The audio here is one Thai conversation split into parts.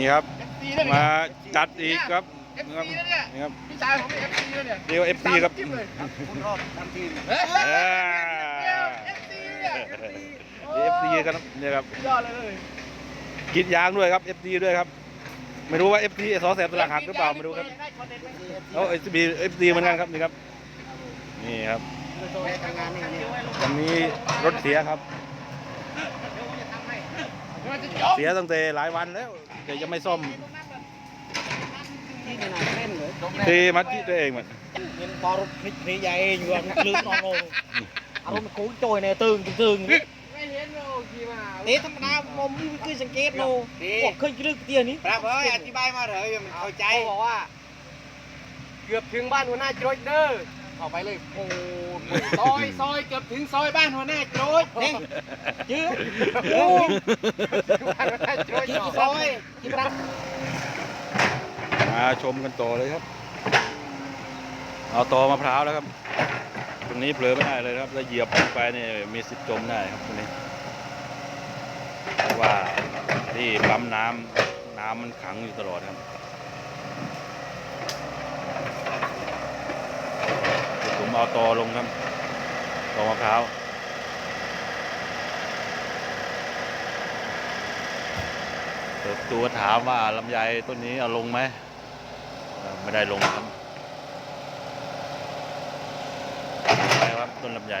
นี่ครับ FC ด้วยมาเนี่ยจัดอีกครับ FC นี่ครับนะเนี่ยนี่ครับพี่ชายผมเป็น FC ด้วยเนี่ยเรียกว่า FC ครับจิ้มเลยคุณรอบทำทีมเฮ้ยเออ FC เนี่ยเอฟซีครับเนี่ยครับยอดเลยกินยางด้วยครับ FD ด้วยครับ ไม่รู้ว่า FD สอแสบสลักหักหรือเปล่าไม่รู้ครับแล้ว FD FD เหมือนกันครับนี่ครับนี่ครับแม่ทำงานนี่นี่วันนี้รถเสียครับมันจะจบ เสียตั้งแต่หลายวันแล้ว แต่ยังไม่ซ่อมที่ขนาดเล่นเลยทีมัดที่ตัวเองมันเงินปอรถพลิกพลิกใหญ่อยู่ลืมนอนลงอารมณ์กูโจยในตึงตึงนี่ไม่เห็นโลกี่มานี่ธรรมดาผมไม่เคยสังเกตโนบอกเคยลึกเตียนี้ครับเอ้ยอธิบายมาเถอะมันเข้าใจเขาบอกว่าเกือบถึงบ้านหัวหน้าโจยเด้อ เข้าไปเลยโอ้ซอยซอยเกือบถึงซอยบ้านหัวหน้าโจรนี่ยืดโอ้บ้านหัวหน้าโจรกี่ซซออยยกี่รักมาชมกันต่อเลยครับ เอาตอมะพร้าวแล้วครับ ตรงนี้เผลอไม่ได้เลยครับแล้วเหยียบลงไปนี่มีสิทธิ์จมได้ครับตรงนี้เพราะว่าที่ปั๊มน้ำน้ำมันขังอยู่ตลอดครับเดี๋ยว ผมเอาตอลงครับตอมะพร้าวเปิดตัวถามว่าลำไยต้นนี้เอาลงไหมไม่ได้ลงครับไปครับต้นลำไย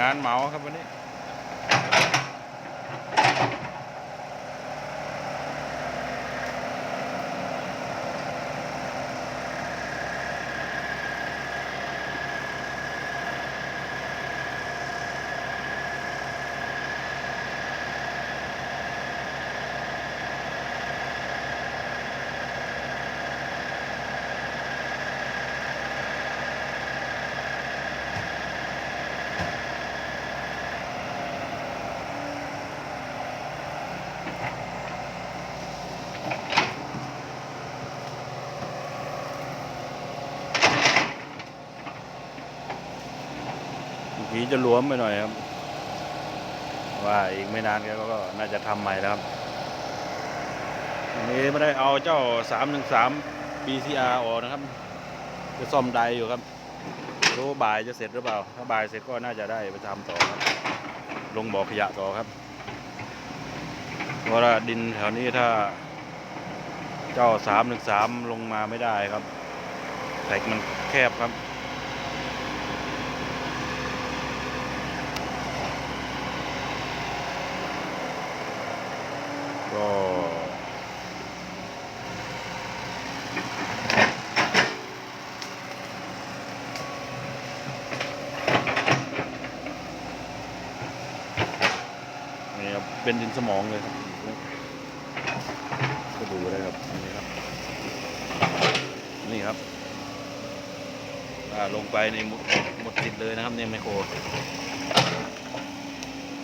งานเหมาครับวันนี้ ผีจะหลวมไปหน่อยครับ ว่าอีกไม่นานแกก็น่าจะทำใหม่แล้วครับวันนี้ไม่ได้เอาเจ้า 313 BCR ออกนะครับ จะซ่อมไดอยู่ครับ รู้บ่ายจะเสร็จหรือเปล่า ถ้าบ่ายเสร็จก็น่าจะได้ไปทำต่อครับ ลงบ่อขยะต่อครับเพราะว่าดินแถวนี้ถ้าเจ้า 313 ลงมาไม่ได้ครับแหลกมันแคบครับ เป็นดินสมองเลยครับก็ดูได้ครับนี่ครับ นี่ครับลงไปในหมดหมดติดเลยนะครับเนี่ยไมโคร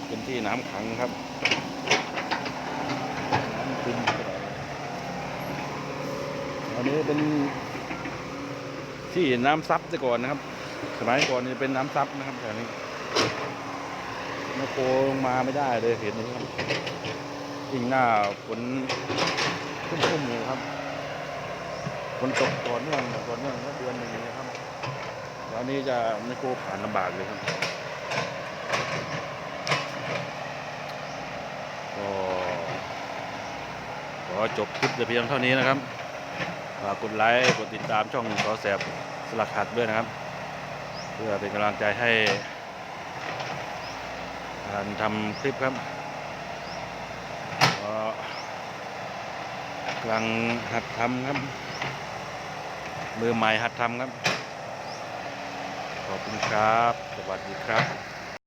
เป็นที่น้ำขังครับขึ้นตลอดเลยอันนี้เป็นที่น้ำซับแต่ก่อนนะครับ สมัยก่อนนี่เป็นน้ำซับนะครับแถวนี้ มโคลงมาไม่ได้เลยเห็นนี้ครับยิ่งหน้าฝนชุ่มๆเลยครับฝนตกต่อเนื่องต่อเนื่องเดือนหนึ่งนะครับตอนนี้จะไมะโคผ่านลำบากเลยครับก็ขอจบคลิปแต่เพียงเท่านี้นะครับฝากกดไลค์กดติดตามช่องขอแสบสลักหักด้วยนะครับ เพื่อเป็นกำลังใจให้ การทำคลิปครับก็กำลังหัดทำครับ มือใหม่หัดทำครับ ขอบคุณครับ สวัสดีครับ